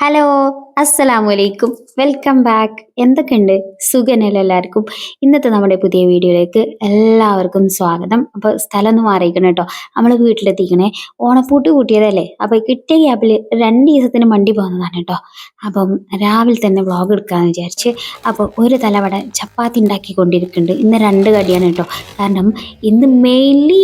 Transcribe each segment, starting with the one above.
Hello അസ്സലാമു അലൈക്കും welcome back എന്തൊക്കെയുണ്ട്? സുഖനല്ല എല്ലാവർക്കും? ഇന്നത്തെ നമ്മുടെ പുതിയ വീഡിയോയിലേക്ക് എല്ലാവർക്കും സ്വാഗതം. അപ്പോൾ സ്ഥലം ഒന്ന് മാറിയിരിക്കണം കേട്ടോ. നമ്മൾ വീട്ടിലെത്തിക്കണേ. ഓണപ്പൂട്ട് കൂട്ടിയതല്ലേ? അപ്പോൾ കിട്ടിയ ഗ്യാപ്പിൽ രണ്ട് ദിവസത്തിന് മണ്ടി പോകുന്നതാണ് കേട്ടോ. അപ്പം രാവിലെ തന്നെ വ്ളോഗ് എടുക്കാമെന്ന് വിചാരിച്ച് അപ്പോൾ ഒരു തലവട ചപ്പാത്തി ഉണ്ടാക്കിക്കൊണ്ടിരിക്കുന്നുണ്ട്. ഇന്ന് രണ്ട് കടിയാണ് കേട്ടോ. കാരണം ഇന്ന് മെയിൻലി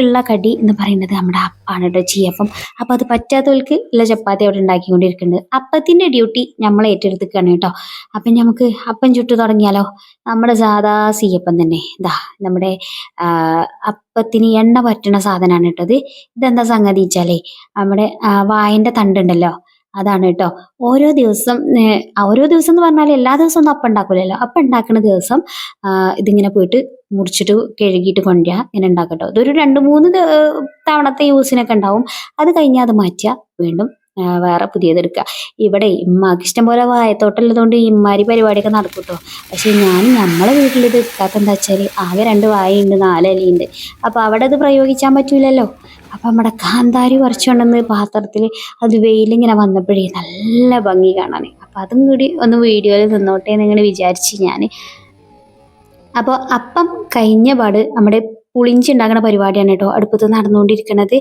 ഉള്ള കടി എന്ന് പറയുന്നത് നമ്മുടെ അപ്പാണ് കേട്ടോ ചീയപ്പം അപ്പോൾ അത് പറ്റാത്തവർക്ക് ഉള്ള ചപ്പാത്തി അവിടെ ഉണ്ടാക്കിക്കൊണ്ടിരിക്കുന്നുണ്ട്. അപ്പത്തിന്റെ ഡ്യൂട്ടി നമ്മൾ ഏറ്റെടുത്തിക്കാണ് കേട്ടോ. അപ്പം നമുക്ക് അപ്പം ചുട്ടു തുടങ്ങിയാലോ? നമ്മുടെ സാധാ സീയപ്പം തന്നെ. ഇതാ നമ്മുടെ അപ്പത്തിന് എണ്ണ പറ്റണ സാധനമാണ് കേട്ടോ ഇത് ഇതെന്താ സംഗതി വെച്ചാലേ നമ്മുടെ വായന്റെ തണ്ടുണ്ടല്ലോ. അതാണ് കേട്ടോ ഓരോ ദിവസം ഓരോ ദിവസം എന്ന് പറഞ്ഞാൽ എല്ലാ ദിവസവും ഒന്നും അപ്പം ഉണ്ടാക്കില്ലല്ലോ അപ്പം ഉണ്ടാക്കുന്ന ദിവസം ഇതിങ്ങനെ പോയിട്ട് മുറിച്ചിട്ട് കഴുകിയിട്ട് കൊണ്ടുവരിക ഇങ്ങനെ ഉണ്ടാക്കട്ടോ. ഇതൊരു രണ്ട് മൂന്ന് തവണത്തെ യൂസിനൊക്കെ ഉണ്ടാവും. അത് കഴിഞ്ഞാൽ അത് മാറ്റുക വീണ്ടും വേറെ പുതിയതെടുക്കുക ഇവിടെ ഇമ്മാക്ക് ഇഷ്ടം പോലെ വായത്തോട്ടുള്ളതുകൊണ്ട് ഇമ്മാരി പരിപാടിയൊക്കെ നടക്കും കേട്ടോ പക്ഷെ ഞാൻ നമ്മളെ വീട്ടിൽ ഇത് എടുക്കാത്ത എന്താ വെച്ചാൽ ആകെ രണ്ട് വായുണ്ട് നാലലിയുണ്ട് അപ്പം അപ്പോൾ അവിടെ അത് പ്രയോഗിക്കാൻ പറ്റൂലല്ലോ. അപ്പം നമ്മുടെ കാന്താരി പറിച്ചുകൊണ്ടെന്ന് പാത്രത്തിൽ അത് വെയിലിങ്ങനെ വന്നപ്പോഴേ നല്ല ഭംഗി കാണാൻ അപ്പം അതും കൂടി ഒന്ന് വീഡിയോയിൽ നിന്നോട്ടെ എന്നിങ്ങനെ വിചാരിച്ച് ഞാൻ അപ്പോൾ അപ്പം കഴിഞ്ഞ പാട് നമ്മുടെ പുളിഞ്ചി ഉണ്ടാക്കുന്ന പരിപാടിയാണ് കേട്ടോ അടുപ്പത്ത് നടന്നുകൊണ്ടിരിക്കുന്നത്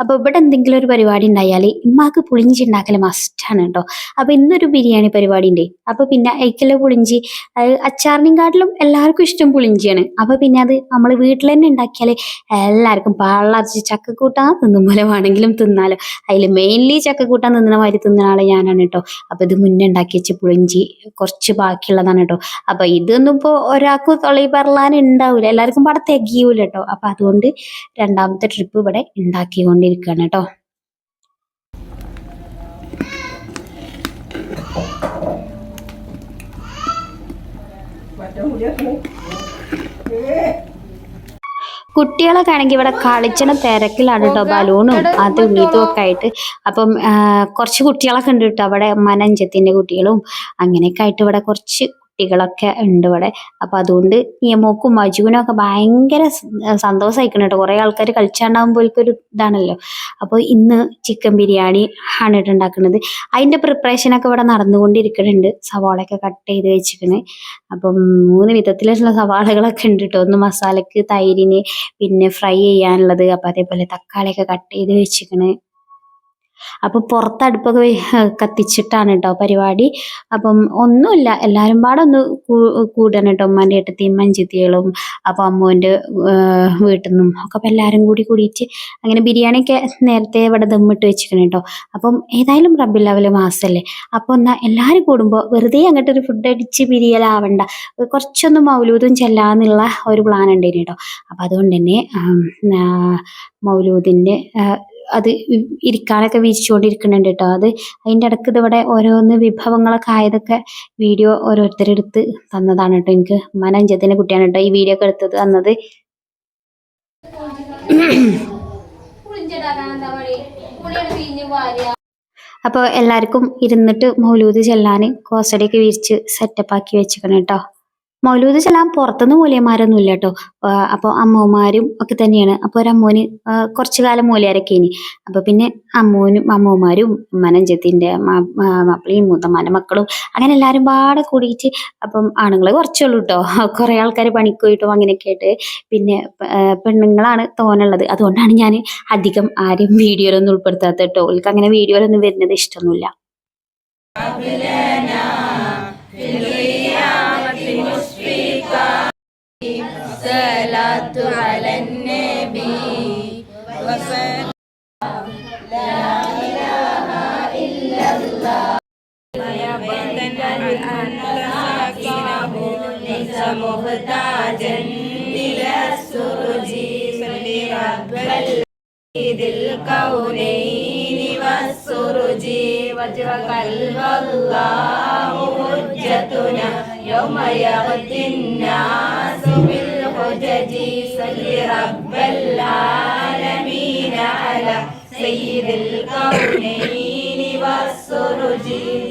അപ്പോൾ ഇവിടെ എന്തെങ്കിലും ഒരു പരിപാടി ഉണ്ടായാൽ ഇമ്മാക്ക് പുളിഞ്ചി ഉണ്ടാക്കൽ മസ്റ്റാണ് കേട്ടോ അപ്പോൾ ഇന്നൊരു ബിരിയാണി പരിപാടി ഉണ്ട് അപ്പോൾ പിന്നെ അയക്കല പുളിഞ്ചി അത് അച്ചാറിനെയും കാട്ടിലും എല്ലാവർക്കും ഇഷ്ടം പുളിഞ്ചിയാണ്. അപ്പോൾ പിന്നെ അത് നമ്മൾ വീട്ടിൽ തന്നെ ഉണ്ടാക്കിയാൽ എല്ലാവർക്കും പള്ളർച്ച് ചക്കക്കൂട്ടാൻ തിന്നും പോലെ വേണമെങ്കിലും തിന്നാലോ. അതിൽ മെയിൻലി ചക്കക്കൂട്ടാൻ തിന്നുന്ന മാതിരി തിന്നുന്ന ആളെ ഞാനാണ് കേട്ടോ അപ്പോൾ ഇത് മുന്നേ ഉണ്ടാക്കി വെച്ച പുളിഞ്ചി കുറച്ച് ബാക്കിയുള്ളതാണ് കേട്ടോ അപ്പൊ ഇതൊന്നും ഇപ്പോ ഒരാൾക്ക് തൊളി പറലാൻ ഉണ്ടാവില്ല എല്ലാവർക്കും പാടെ തികയൂല കേട്ടോ അപ്പൊ അതുകൊണ്ട് രണ്ടാമത്തെ ട്രിപ്പ് ഇവിടെ ഉണ്ടാക്കിക്കൊണ്ടിരിക്കുകയാണ് കേട്ടോ. കുട്ടികളൊക്കെ ആണെങ്കിൽ ഇവിടെ കളിച്ചണ തിരക്കിലാണ് കേട്ടോ ബലൂണും അതും ഇതും ഒക്കെ ആയിട്ട്. അപ്പം കുറച്ച് കുട്ടികളൊക്കെ ഉണ്ട് കേട്ടോ അവിടെ മനഞ്ചത്തിന്റെ കുട്ടികളും അങ്ങനെയൊക്കെ ആയിട്ട് ഇവിടെ കുറച്ച് കുട്ടികളൊക്കെ ഉണ്ട് ഇവിടെ. അപ്പൊ അതുകൊണ്ട് യമോക്കും മജുവിനും ഒക്കെ ഭയങ്കര സന്തോഷമായിരിക്കണം കേട്ടോ. കുറെ ആൾക്കാർ കളിച്ചാണ്ടാകുമ്പോൾ ഒരു ഇതാണല്ലോ. അപ്പോൾ ഇന്ന് ചിക്കൻ ബിരിയാണി ആണ് കേട്ടോ ഉണ്ടാക്കുന്നത് അതിന്റെ പ്രിപ്പറേഷൻ ഒക്കെ ഇവിടെ നടന്നുകൊണ്ടിരിക്കുന്നുണ്ട് സവാളയൊക്കെ കട്ട് ചെയ്ത് വെച്ചിരിക്കണ്. അപ്പം മൂന്ന് വിധത്തിലുള്ള സവാളകളൊക്കെ ഉണ്ട് കേട്ടോ. ഒന്ന് മസാലക്ക് തൈരിന് പിന്നെ ഫ്രൈ ചെയ്യാനുള്ളത്. അപ്പം അതേപോലെ തക്കാളിയൊക്കെ കട്ട് ചെയ്ത് വെച്ചിരിക്കണ്. അപ്പം പുറത്ത് അടുപ്പൊക്കെ കത്തിച്ചിട്ടാണ് കേട്ടോ പരിപാടി. അപ്പം ഒന്നുമില്ല എല്ലാവരും പാടെ ഒന്ന് കൂടണം കേട്ടോ ഉമ്മാന്റെ ഏട്ടത്തിയും മഞ്ചത്തികളും അപ്പം അമ്മുവിന്റെ വീട്ടിൽ നിന്നും ഒക്കെ അപ്പം എല്ലാവരും കൂടി കൂടിയിട്ട് അങ്ങനെ ബിരിയാണിയൊക്കെ നേരത്തെ ഇവിടെ ദമ്മിട്ട് വെച്ചിരിക്കണം കേട്ടോ അപ്പം ഏതായാലും റബ്ബിൽ മാസമല്ലേ അപ്പോൾ എന്നാ എല്ലാവരും കൂടുമ്പോൾ വെറുതെ അങ്ങോട്ട് ഒരു ഫുഡ് അടിച്ച് പിരിയലാവണ്ട. കുറച്ചൊന്ന് മൗലൂദും ചെല്ലാന്നുള്ള ഒരു പ്ലാൻ ഉണ്ടായിരുന്നു കേട്ടോ അപ്പം അതുകൊണ്ട് തന്നെ മൗലൂദിന്റെ അത് ഇരിക്കാനൊക്കെ വീശിച്ചുകൊണ്ടിരിക്കുന്നുണ്ട് കേട്ടോ അത് അതിന്റെ ഇടയ്ക്ക് ഇതിവിടെ ഓരോന്ന് വിഭവങ്ങളൊക്കെ ആയതൊക്കെ വീഡിയോ ഓരോരുത്തരെടുത്ത് തന്നതാണ് കേട്ടോ എനിക്ക് മനഞ്ചത്തിന്റെ കുട്ടിയാണ് കേട്ടോ ഈ വീഡിയോ ഒക്കെ എടുത്തത് തന്നത്. അപ്പോൾ എല്ലാവർക്കും ഇരുന്നിട്ട് മൗലൂദ് ചെല്ലാൻ കോസടിയൊക്കെ വിരിച്ച് സെറ്റപ്പ് ആക്കി വെച്ചിരിക്കണം കേട്ടോ മൗലൂദ് ചെല്ലാൻ പുറത്തുനിന്ന് മൂലയന്മാരൊന്നും ഇല്ല കേട്ടോ അപ്പോൾ അമ്മൂമാരും ഒക്കെ തന്നെയാണ്. അപ്പോൾ ഒരു അമ്മൂന് കുറച്ചു കാലം മൂലയാരൊക്കെ ഇനി. അപ്പോൾ പിന്നെ അമ്മൂനും അമ്മൂമാരും മനഞ്ചത്തിന്റെ മാപ്പിളിയും മൂത്തമ്മാന്റെ മക്കളും അങ്ങനെ എല്ലാവരും പാടെ കൂടിയിട്ട് അപ്പം ആണുങ്ങൾ കുറച്ചേ ഉള്ളൂ കേട്ടോ കുറേ ആൾക്കാർ പണിക്ക് പോയിട്ടും അങ്ങനെയൊക്കെ ആയിട്ട് പിന്നെ പെണ്ണുങ്ങളാണ് തോന്നുള്ളത് അതുകൊണ്ടാണ് ഞാൻ അധികം ആരും വീഡിയോയിലൊന്നും ഉൾപ്പെടുത്താത്ത കേട്ടോ അങ്ങനെ വീഡിയോയിലൊന്നും വരുന്നത് ഇഷ്ടമൊന്നുമില്ല. الصلاة على النبي وسلم لا إله إلا الله ويبتنا أنت ساكنه ليس مهتاجا إلى السرج صل رب العيد الكونين والسرج وجهك الله حجتنا يوم يغدنا صل رب العالمين على سيد الكونين والسرجين.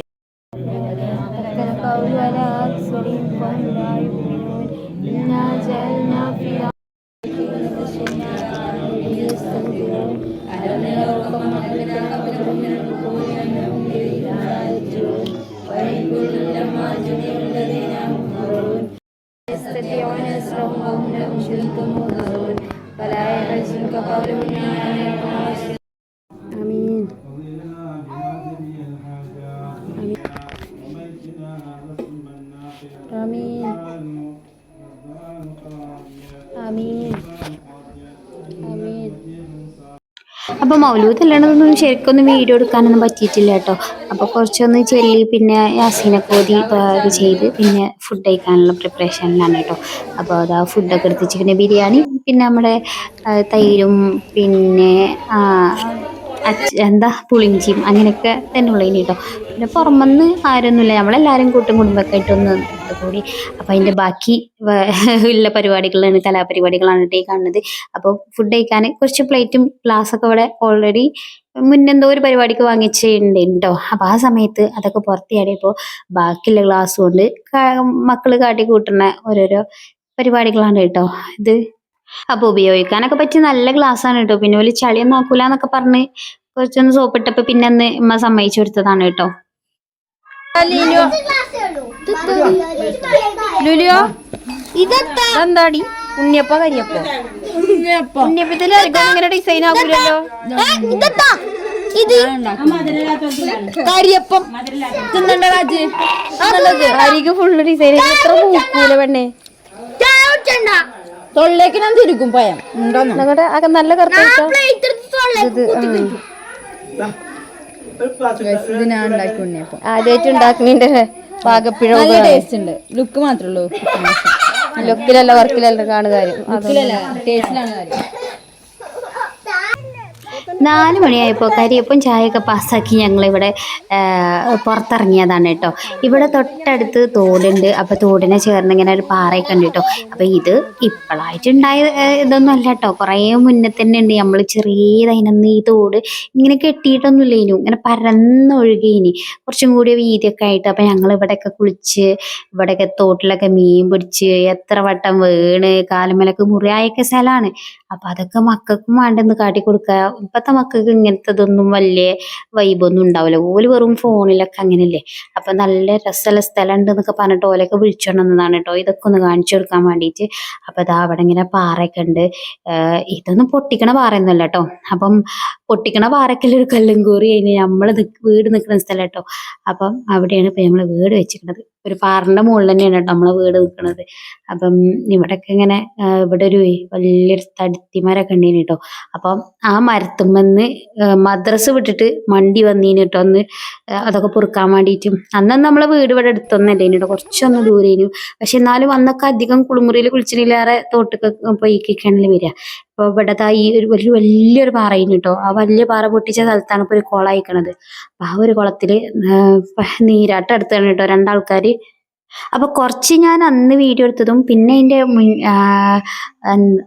يستطيع نصرهم وهم لهم جند محضرون فلا يحزنك قولهم إنهم يكونون അപ്പൊ മൗലൂദ് അല്ലാണ്ടൊന്നും ശരിക്കൊന്നും വീഡിയോ എടുക്കാനൊന്നും പറ്റിയിട്ടില്ല കേട്ടോ. അപ്പോൾ കുറച്ചൊന്ന് ചെല്ലി പിന്നെ യാസീനൊക്കെ ഓതി ഇത് ചെയ്ത് പിന്നെ ഫുഡ് കഴിക്കാനുള്ള പ്രിപ്പറേഷനിലാണ് കേട്ടോ. അപ്പോൾ അതാ ഫുഡൊക്കെ എടുത്ത് ബിരിയാണി പിന്നെ നമ്മുടെ തൈരും പിന്നെ ആ, എന്താ പുളിഞ്ചിയും അങ്ങനെയൊക്കെ തന്നെ ഉള്ളതിന് കേട്ടോ പിന്നെ പുറമെന്ന് ആരൊന്നുമില്ല. നമ്മളെല്ലാവരും കൂട്ടും കുടുംബമൊക്കെ ആയിട്ടൊന്ന് കൂടി അപ്പോൾ അതിന്റെ ബാക്കി ഉള്ള പരിപാടികളാണ് കലാപരിപാടികളാണ് ഈ കാണുന്നത്. അപ്പോൾ ഫുഡ് കഴിക്കാൻ കുറച്ച് പ്ലേറ്റും ഗ്ലാസ്സൊക്കെ ഇവിടെ ഓൾറെഡി മുന്നെന്തോ ഒരു പരിപാടിക്ക് വാങ്ങിച്ചിട്ടുണ്ട് കേട്ടോ അപ്പോൾ ആ സമയത്ത് അതൊക്കെ പുറത്തിയാടിയപ്പോൾ ബാക്കിയുള്ള ഗ്ലാസ് കൊണ്ട് മക്കൾ കാട്ടി കൂട്ടുന്ന ഓരോരോ പരിപാടികളാണ് കേട്ടോ ഇത് അപ്പൊ ഉപയോഗിക്കാനൊക്കെ പറ്റിയ നല്ല ഗ്ലാസ് ആണ് കേട്ടോ. പിന്നെ ഒരു ചളിയൊന്നും ആക്കൂല എന്നൊക്കെ പറഞ്ഞ് കുറച്ചൊന്ന് സോപ്പിട്ടപ്പോൾ പിന്നെ അന്ന് ഉമ്മ സമ്മതിച്ചു കൊടുത്തതാണ് കേട്ടോ. ലുലിയോ ഇതെന്താടി? ഉണ്ണിയപ്പ കരിയപ്പ? ഉണ്ണിയപ്പത്തിൽ ഇങ്ങനെ ഡിസൈൻ ആകൂലല്ലോ കരിയപ്പം. അരിക്ക് ഫുള്ള് ഡിസൈൻ എത്ര പൂക്കൂല പെണ്ണെ? തൊള്ളേക്ക് ഞാൻ തിരിക്കും പയം. നിങ്ങളുടെ നല്ല ഇത് ഞാൻ ഉണ്ടാക്കി ഉണ്ണിയപ്പം. ആദ്യമായിട്ട് ഉണ്ടാക്കുന്നതിന്റെ പാകപ്പിഴ നല്ല ടേസ്റ്റ് ഉണ്ട്. ലുക്ക് മാത്രമേ ഉള്ളൂ. ലുക്കിലല്ല വർക്കിലല്ല കാണുക കാര്യം. ടേസ്റ്റിലാണ് കാര്യം. നാല് മണിയായപ്പോൾ കരിയപ്പം ചായയൊക്കെ പാസ്സാക്കി ഞങ്ങളിവിടെ പുറത്തിറങ്ങിയതാണ് കേട്ടോ. ഇവിടെ തൊട്ടടുത്ത് തോടുണ്ട്. അപ്പോൾ തോടിനെ ചേർന്ന് ഇങ്ങനെ ഒരു പാറയൊക്കെ ഉണ്ട് കേട്ടോ. അപ്പോൾ ഇത് ഇപ്പോഴായിട്ടുണ്ടായ ഇതൊന്നും അല്ല കേട്ടോ. കുറേ മുന്നേ തന്നെ ഉണ്ട്. നമ്മൾ ചെറിയതതിനന്ന് ഈ തോട് ഇങ്ങനെ കെട്ടിയിട്ടൊന്നുമില്ല ഇനി. ഇങ്ങനെ ഇനി. കുറച്ചും കൂടി വീതിയൊക്കെ ആയിട്ട് അപ്പോൾ ഞങ്ങൾ ഇവിടെയൊക്കെ കുളിച്ച് ഇവിടെയൊക്കെ തോട്ടിലൊക്കെ മീൻ പിടിച്ച് എത്ര വട്ടം വീണ് കാലുമലക്ക് മുറിയായൊക്കെ സ്ഥലമാണ്. അപ്പോൾ അതൊക്കെ മക്കൾക്കും വേണ്ടെന്ന് കാട്ടി കൊടുക്കുക ഇപ്പത്തെ മക്കൾക്ക് ഇങ്ങനത്തതൊന്നും വലിയ വൈബൊന്നും ഉണ്ടാവില്ല. ഓൽ വെറും ഫോണിലൊക്കെ അങ്ങനെയല്ലേ? അപ്പൊ നല്ല രസമുള്ള സ്ഥലം ഉണ്ട് എന്നൊക്കെ പറഞ്ഞിട്ട് ഓലൊക്കെ വിളിച്ചോണ്ടെന്നതാണ് കേട്ടോ ഇതൊക്കെ ഒന്ന് കാണിച്ചു കൊടുക്കാൻ വേണ്ടിയിട്ട് അപ്പൊ ഇതാ അവിടെ ഇങ്ങനെ പാറയൊക്കെ ഉണ്ട്. ഇതൊന്നും പൊട്ടിക്കണ പാറയൊന്നുമല്ല കേട്ടോ അപ്പം പൊട്ടിക്കണ പാറയ്ക്കുള്ള ഒരു കല്ലും കൂറി കഴിഞ്ഞ് നമ്മൾ നിക്ക് വീട് നിൽക്കുന്ന സ്ഥലം കേട്ടോ അപ്പം അവിടെയാണ് ഇപ്പൊ നമ്മൾ വീട് വെച്ചിരിക്കുന്നത്. ഒരു പാറിന്റെ മുകളിൽ തന്നെയാണ് നമ്മളെ വീട് നിൽക്കുന്നത് അപ്പം ഇവിടെയൊക്കെ ഇങ്ങനെ ഇവിടെ ഒരു വലിയൊരു തടിത്തിമരൊക്കെ ഉണ്ടീന് കേട്ടോ. അപ്പം ആ മരത്തുമ്മന്ന് മദ്രസ് വിട്ടിട്ട് മണ്ടി വന്നീന് കേട്ടോ ഒന്ന് അതൊക്കെ പൊറുക്കാൻ വേണ്ടിയിട്ടും. അന്നും നമ്മളെ വീട് ഇവിടെ അടുത്തൊന്നല്ലേ കേട്ടോ. കുറച്ചൊന്ന് ദൂരേനു. പക്ഷെ എന്നാലും അന്നൊക്കെ അധികം കുളിമുറിയിൽ കുളിച്ചിട്ടില്ലാറെ തോട്ടൊക്കെ പൊയ്ക്കൊക്കെയാണല്ലോ വരിക. അപ്പൊ ഇവിടത്തെ ഈ ഒരു വലിയ വലിയൊരു പാറയിന് കേട്ടോ. ആ വലിയ പാറ പൊട്ടിച്ച സ്ഥലത്താണ് ഇപ്പൊ ഒരു കുളം അയക്കണത് അപ്പൊ ആ ഒരു കുളത്തിൽ നീരാട്ടം എടുത്താണ് കേട്ടോ രണ്ടാൾക്കാര്. അപ്പൊ കുറച്ച് ഞാൻ അന്ന് വീഡിയോ എടുത്തതും പിന്നെ അതിന്റെ മുൻ- ആ,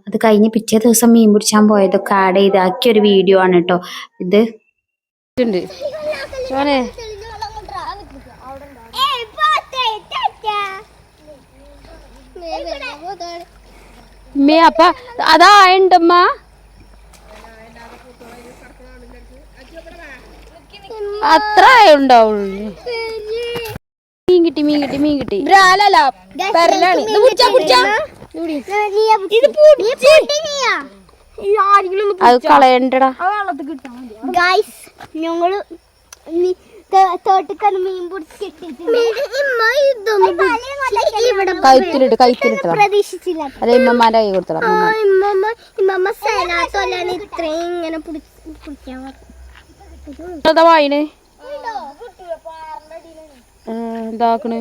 അത് കഴിഞ്ഞ് പിറ്റേ ദിവസം മീൻ പിടിച്ചാൻ പോയതൊക്കെ ആഡ് ചെയ്താക്കിയ ഒരു വീഡിയോ ആണ് കേട്ടോ. ഇത് ഉണ്ട് മോനെ. മേ അപ്പ അതാ ഉണ്ടമ്മ അത്ര ഉണ്ടാവുള്ളൂ മീൻ കിട്ടി മീൻ കിട്ടി മീൻ കിട്ടി അല്ലല്ല പെരലാണ് ഇത് പിടിച്ചാ. പിടിച്ചാ? അത് കളയണ്ടടാ ഗൈസ് ഞങ്ങൾ തോട്ടിക്കാണ് മീൻ പ്രതീക്ഷിച്ചില്ല. കൈ ഇമ്മമ്മ ഇത്രയും ഇങ്ങനെ പിടിച്ച് പിടിക്കാൻ പറ്റും എന്താ വായിന് എന്താക്കണ്?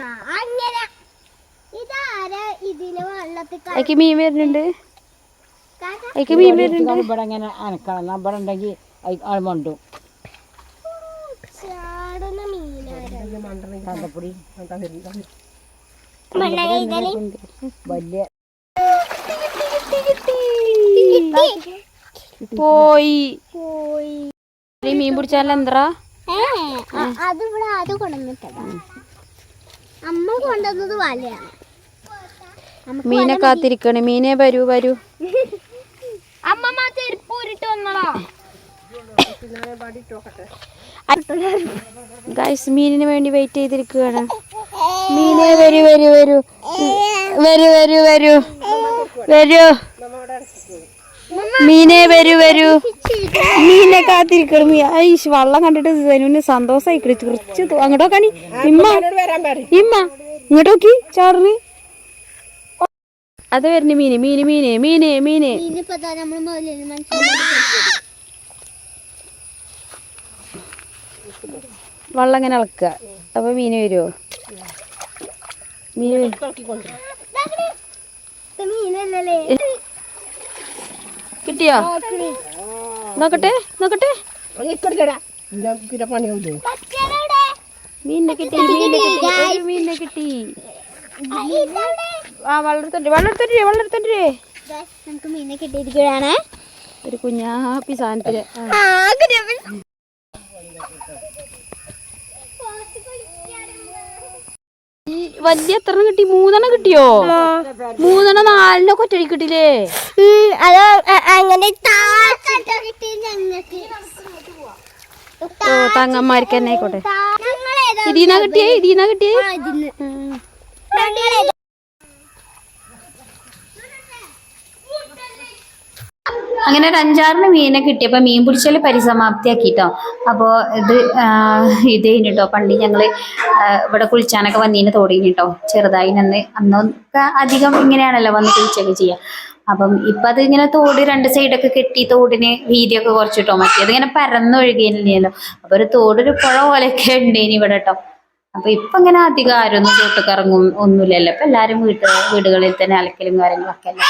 ആ, അങ്ങനെ. ഇതാരാ ഇതിന് വെള്ളത്തിൽ ക- മീൻ വരുന്നുണ്ട്. മീൻ വരുന്നുണ്ട്. ഇവിടെ ഇങ്ങനെ അനക്കണം ഇവിടെ ഉണ്ടെങ്കിൽ മണ്ടും. വലിയ പോയി. പോയി. മീൻ പിടിച്ചാൽ എന്താ അത് ഇവിടെ കൊണ്ടുവന്നിട്ടതാ. അമ്മ കൊണ്ടുവന്നത് വലയാണ്. മീനെ കാത്തിരിക്കണേ. മീനെ വരൂ വരൂ. അമ്മ ചെരുപ്പ് ഊരിട്ട് വന്നടാ ഗൈസ് മീനിന് വേണ്ടി വെയിറ്റ് ചെയ്തിരിക്കുകയാണ്. മീനെ വരൂ വരൂ വരൂ. വരൂ വരൂ വരൂ. വരൂ. മീനെ വരൂ വരൂ. മീനെ കാത്തിരിക്കണം. ഐശ് വള്ളം കണ്ടിട്ട് സനുവിന് സന്തോഷമായി കുറിച്ച് കുറച്ച് ദൂ- അങ്ങോട്ടോ കണി ഇമ്മ ഇമ്മ ഇങ്ങോട്ട് നോക്കി ചാറിന് അത് വരുന്നു മീന് മീന് മീന് മീന് മീന്. വള്ളം ഇങ്ങനെ ഇളക്കുക. അപ്പൊ മീന് വരുമോ മീൻ കിട്ടിയോ? നോക്കട്ടെ നോക്കട്ടെ. മീനിനെ കിട്ടി മീനിനെ കിട്ടി. ഒരു മീനിനെ കിട്ടി. ആ വളർത്തണ്ടേ വളർത്തണ്ടേ വളർത്തണ്ടേ നമുക്ക് മീനെ കിട്ടിയിരിക്കുകയാണ്. ഒരു കുഞ്ഞാപ്പി സാധനത്തിൽ വലിയ എത്ര കിട്ടി? മൂന്നെണ്ണം കിട്ടിയോ? മൂന്നെണ്ണം നാലിനൊക്കെ ഒറ്റടി കിട്ടില്ലേ അങ്ങനെ ഓ തങ്ങന്മാർക്ക് തന്നെ ആയിക്കോട്ടെ. ഇതിന്നാ കിട്ടിയേ? ഇതിന്നാ കിട്ടിയേ ഇതിന്ന് ഞങ്ങളേതാ അങ്ങനെ ഒരു അഞ്ചാറിന് മീനെ കിട്ടിയപ്പോൾ മീൻ പിടിച്ചൽ പരിസമാപ്തിയാക്കിട്ടോ. അപ്പോൾ ഇത് ഇത് കഴിഞ്ഞിട്ടോ. പണ്ട് ഞങ്ങൾ ഇവിടെ കുളിച്ചാനൊക്കെ വന്നീന് തോടിയിട്ടോ ചെറുതായി നിന്ന്. അന്നൊക്കെ അധികം ഇങ്ങനെയാണല്ലോ വന്ന് കുളിച്ചൊക്കെ ചെയ്യുക അപ്പം ഇപ്പം അത് ഇങ്ങനെ തോട് രണ്ട് സൈഡൊക്കെ കെട്ടി തോടിന് വീതിയൊക്കെ കുറച്ചിട്ടോ. മറ്റേത് ഇങ്ങനെ പരന്നൊഴുകിയില്ലല്ലോ അപ്പോൾ ഒരു തോടൊരു പുഴ പോലെയൊക്കെ ഉണ്ടേനി ഇവിടെ കേട്ടോ അപ്പൊ ഇപ്പൊ ഇങ്ങനെ അധികം ആരൊന്നും ഒന്നും തോട്ടിക്കിറങ്ങും ഒന്നുമില്ലല്ലോ. ഇപ്പൊ എല്ലാരും വീട്ട് വീടുകളിൽ തന്നെ അലക്കലും കാര്യങ്ങളൊക്കെ അല്ലേ?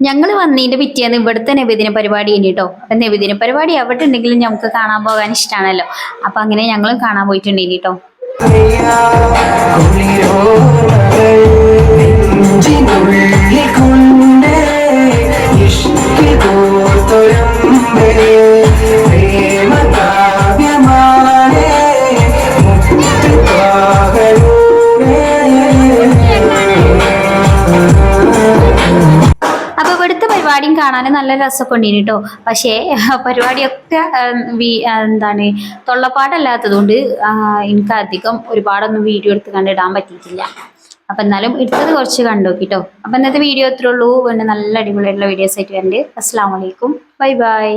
ഞങ്ങൾ വന്നതിന്റെ പിറ്റേന്ന് ഇവിടുത്തെ നബിദിന പരിപാടി ഉണ്ട് കേട്ടോ അപ്പൊ നബിദിന പരിപാടി എവിടെ ഉണ്ടെങ്കിലും നമുക്ക് കാണാൻ പോകാൻ ഇഷ്ടമാണല്ലോ അപ്പൊ അങ്ങനെ ഞങ്ങളും കാണാൻ പോയിട്ടുണ്ടെങ്കിൽ കേട്ടോ. നല്ല രസമൊക്കെ ഉണ്ടീനി കേട്ടോ പക്ഷേ പരിപാടിയൊക്കെ എന്താണ് തൊള്ളപ്പാടല്ലാത്തതുകൊണ്ട് എനിക്ക് അധികം ഒരുപാടൊന്നും വീഡിയോ എടുത്ത് കണ്ടിടാൻ പറ്റിയിട്ടില്ല. അപ്പം എന്നാലും എടുത്തത് കുറച്ച് കണ്ടുനോക്കിട്ടോ. അപ്പം ഇന്നത്തെ വീഡിയോ എത്ര ഉള്ളൂ. പിന്നെ നല്ല അടിപൊളിയായിട്ടുള്ള വീഡിയോസ് ആയിട്ട് വരുന്നുണ്ട് അസ്സാം വലൈക്കും ബൈ ബൈ.